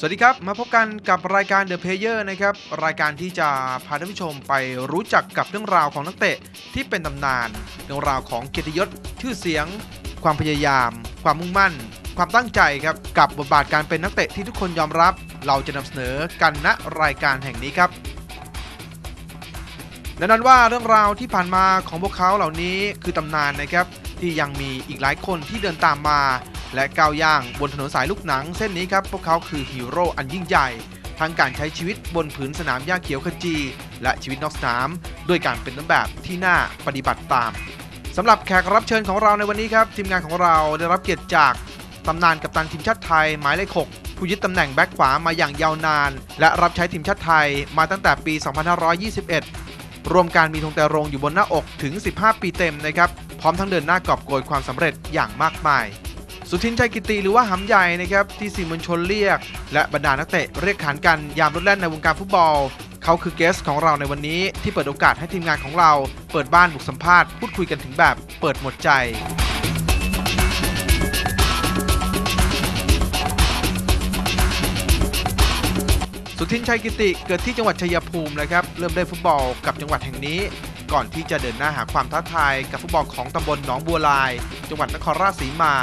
สวัสดีครับ มาพบกันกับรายการ The Player นะครับ รายการที่จะพาท่านผู้ชมไปรู้จักกับเรื่องราวของนักเตะที่เป็นตำนาน เรื่องราวของเกียรติยศ ชื่อเสียง ความพยายาม ความมุ่งมั่น ความตั้งใจครับ กับบทบาทการเป็นนักเตะที่ทุกคนยอมรับ เราจะนำเสนอกันณรายการแห่งนี้ครับ แน่นอนว่าเรื่องราวที่ผ่านมาของพวกเขาเหล่านี้คือตำนานนะครับ ที่ยังมีอีกหลายคนที่เดินตามมา และก้าวย่างบนถนนสายลูกหนังเส้นนี้ครับ พวกเขาคือฮีโร่อันยิ่งใหญ่ทั้งการใช้ชีวิตบนผืนสนามหญ้าเขียวขจี และชีวิตนอกสนาม ด้วยการเป็นต้นแบบที่น่าปฏิบัติตามสำหรับแขกรับเชิญของเราในวันนี้ครับ ทีมงานของเราได้รับเกียรติจากตำนานกัปตันทีมชาติไทยหมายเลข6ผู้ยึดตำแหน่งแบ็คขวามาอย่างยาวนาน และรับใช้ทีมชาติไทยมาตั้งแต่ปี 2521 รวมการมีธงแต่รงอยู่บนหน้าอกถึง 15 ปีเต็มนะครับพร้อมทั้งเดินหน้ากอบโกยความสำเร็จอย่างมากมาย สุทินชัยกิติหรือว่าหำใหญ่นะครับที่สื่อมวลชนเรียก และบรรดานักเตะเรียกขานกันยามรถแล่นในวงการฟุตบอล เขาคือเกสของเราในวันนี้ที่เปิดโอกาสให้ทีมงานของเรา เปิดบ้านบุกสัมภาษณ์พูดคุยกันถึงแบบเปิดหมดใจ สุทินชัยกิติเกิดที่จังหวัดชัยภูมินะครับ เริ่มเล่นฟุตบอลกับจังหวัดแห่งนี้ ก่อนที่จะเดินหน้าหาความท้าทายกับฟุตบอลของตำบลหนองบัวลาย จังหวัดนครราชสีมา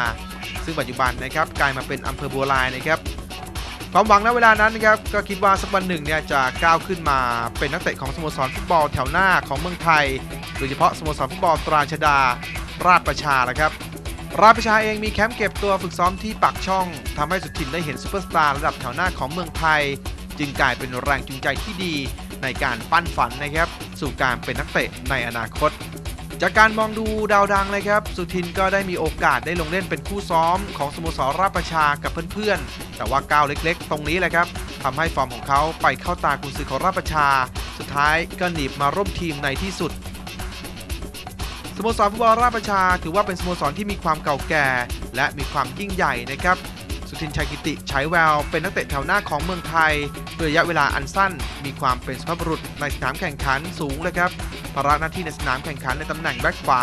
ซึ่งปัจจุบันนะครับกลายมาเป็นอำเภอบัวลายนะครับความหวังณเวลานั้นนะครับก็คิดว่าสักวันหนึ่งเนี่ยจะก้าวขึ้นมาเป็นนักเตะของสโมสรฟุตบอลแถวหน้าของเมืองไทย โดยเฉพาะสโมสรฟุตบอลตราชดา ราชประชาละครับราชประชาเองมีแคมป์เก็บตัวฝึกซ้อมที่ปากช่องทำให้สุทินได้เห็นซูเปอร์สตาร์ระดับแถวหน้าของเมืองไทย จึงกลายเป็นแรงจูงใจที่ดีในการปั้นฝันนะครับ สู่การเป็นนักเตะในอนาคต จากการมองดูดาวดังเลยครับ สุทินก็ได้มีโอกาสได้ลงเล่นเป็นคู่ซ้อมของสโมสรราชประชากับเพื่อนๆ แต่ว่าก้าวเล็กๆ ตรงนี้แหละครับทำให้ฟอร์มของเขาไปเข้าตากุนซือของราชประชา สุดท้ายก็หนีบมาร่วมทีมในที่สุดสโมสรฟุตบอลราชประชา ถือว่าเป็นสโมสรที่มีความเก่าแก่ และมีความยิ่งใหญ่นะครับ สุทินชัยกิติฉายแวว เป็นนักเตะแถวหน้าของเมืองไทย ด้วยระยะเวลาอันสั้น มีความเป็นสุภาพบุรุษในสนามแข่งขันสูงเลยครับภาระหน้าที่ในสนามแข่งขันในตำแหน่งแบ็คขวา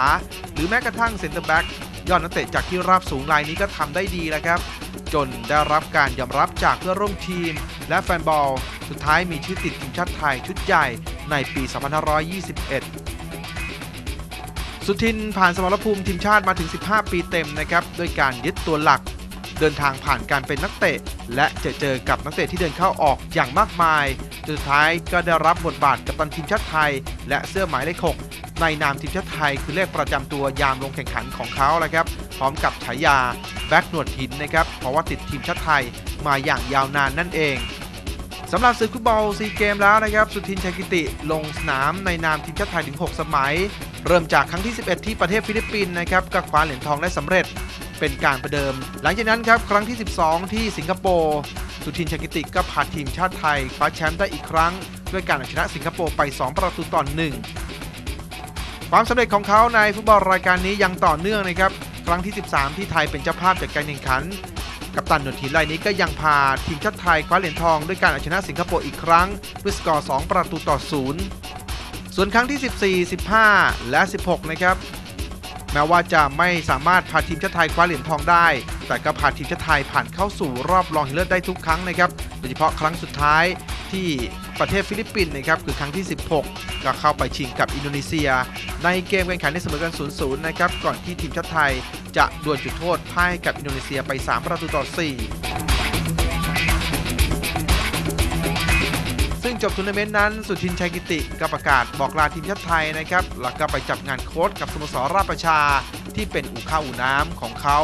หรือแม้กระทั่งเซนเตอร์แบ็กยอดนักเตะจากที่ราบสูงรายนี้ก็ทำได้ดีแล้วครับ จนได้รับการยอมรับจากเพื่อนร่วมทีม และแฟนบอล สุดท้ายมีชื่อติดทีมชาติไทยชุดใหญ่ในปี 2521สุทินผ่านสมรภูมิทีมชาติมาถึง 15 ปีเต็มนะครับ ด้วยการยึดตัวหลัก เดินทางผ่านการเป็นนักเตะ และเจอเจอกับนักเตะที่เดินเข้าออกอย่างมากมายจนสุดท้ายก็ได้รับบทบาทกัปตันทีมชาติไทย และเสื้อหมายเลข6ในนามทีมชาติไทยคือเลขประจำตัวยามลงแข่งขันของเขาแหละครับ พร้อมกับฉายาแบ็กหนวดหินนะครับเพราะว่าติดทีมชาติไทยมาอย่างยาวนานนั่นเองสำหรับศึกฟุตบอลซีเกมแล้วนะครับ สุทินชัยกิติลงสนามในนามทีมชาติไทยถึง 6 สมัย เริ่มจากครั้งที่ 11 ที่ประเทศฟิลิปปินส์นะครับก็คว้าเหรียญทองได้สำเร็จ เป็นการประเดิม หลังจากนั้นครับครั้งที่ 12 ที่สิงคโปร์สุทินชัยกิติก็พาทีมชาติไทยคว้าแชมป์ได้อีกครั้ง ด้วยการเอาชนะสิงคโปร์ไป 2 ประตูต่อ1ความสำเร็จของเขาในฟุตบอลรายการนี้ยังต่อเนื่องนะครับ ครั้งที่ 13 ที่ไทยเป็นเจ้าภาพจากการแข่งขัน กัปตันหนวดหินรายนี้ก็ยังพาทีมชาติไทยคว้าเหรียญทองด้วยการเอาชนะสิงคโปร์อีกครั้งด้วยสกอร์ 2 ประตูต่อ 0 ส่วนครั้งที่ 14 15 และ 16 นะครับ แม้ว่าจะไม่สามารถพาทีมชาติไทยคว้าเหรียญทองได้ แต่ก็พาทีมชาติไทยผ่านเข้าสู่รอบรองชนะเลิศได้ทุกครั้งนะครับ โดยเฉพาะครั้งสุดท้ายที่ประเทศฟิลิปปินส์นะครับคือครั้งที่ 16 ก็เข้าไปชิงกับอินโดนีเซีย ในเกมแข่งขันในเสมอกัน0-0นะครับก่อนที่ทีมชาติไทยจะดวลจุดโทษพ่ายกับอินโดนีเซียไป 3 ประตูต่อ 4 จบทัวร์นาเมนต์นั้น สุทินชัยกิติก็ประกาศบอกลาทีมชาติไทยนะครับแล้วก็ไปจับงานโค้ชกับสโมสรราชประชา ที่เป็นอู่ข้าวอู่น้ำของเขา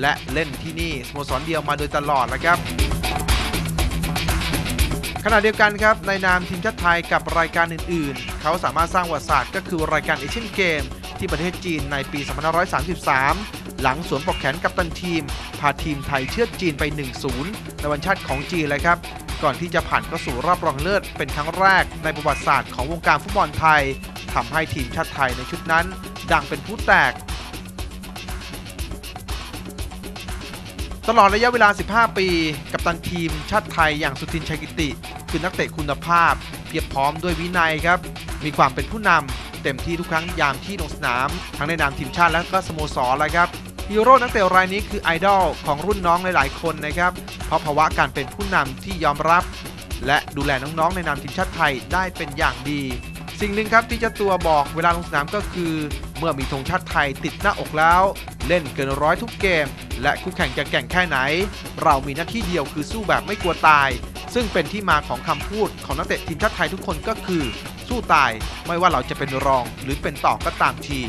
และเล่นที่นี่สโมสรเดียวมาโดยตลอดนะครับขณะเดียวกันครับในนามทีมชาติไทยกับรายการอื่น ๆ เขาสามารถสร้างประวัติศาสตร์ก็คือรายการเอเชียนเกม ที่ประเทศจีนในปี 2533 หลังสวมปอกแขนกัปตันทีม พาทีมไทยเชือดจีนไป 1-0 ในวันชาติของจีนเลยครับ ก่อนที่จะผ่านเข้าสู่รอบรองเลิศเป็นครั้งแรกในประวัติศาสตร์ของวงการฟุตบอลไทยทำให้ทีมชาติไทยในชุดนั้น ดังเป็นผู้แตก ตลอดระยะเวลา 15 ปี กัปตันทีมชาติไทยอย่างสุทินชัยกิติ คือนักเตะคุณภาพ เพียบพร้อมด้วยวินัยครับ มีความเป็นผู้นำเต็มที่ทุกครั้งยามที่ลงสนาม ทั้งในนามทีมชาติและก็สโมสรเลยครับ ฮีโร่นักเตะรายนี้คือไอดอลของรุ่นน้องหลายๆคนนะครับ เพราะภาวะการเป็นผู้นำที่ยอมรับ และดูแลน้องๆในนามทีมชาติไทยได้เป็นอย่างดี สิ่งหนึ่งครับที่เจ้าตัวบอกเวลาลงสนามก็คือ เมื่อมีธงชาติไทยติดหน้าอกแล้ว เล่นเกินร้อยทุกเกม และคู่แข่งจะแก่งแค่ไหน เรามีหน้าที่เดียวคือสู้แบบไม่กลัวตาย ซึ่งเป็นที่มาของคำพูดของนักเตะทีมชาติไทยทุกคนก็คือ สู้ตายไม่ว่าเราจะเป็นรองหรือเป็นต่อก็ตามที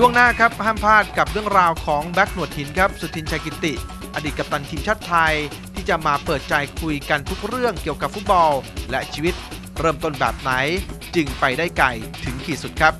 ช่วงหน้าครับห้ามพลาดกับเรื่องราวของแบ็กหนวดหินครับสุทินชัยกิติ อดีตกัปตันทีมชาติไทย ที่จะมาเปิดใจคุยกันทุกเรื่องเกี่ยวกับฟุตบอล และชีวิตเริ่มต้นแบบไหน จึงไปได้ไกลถึงขีดสุดครับ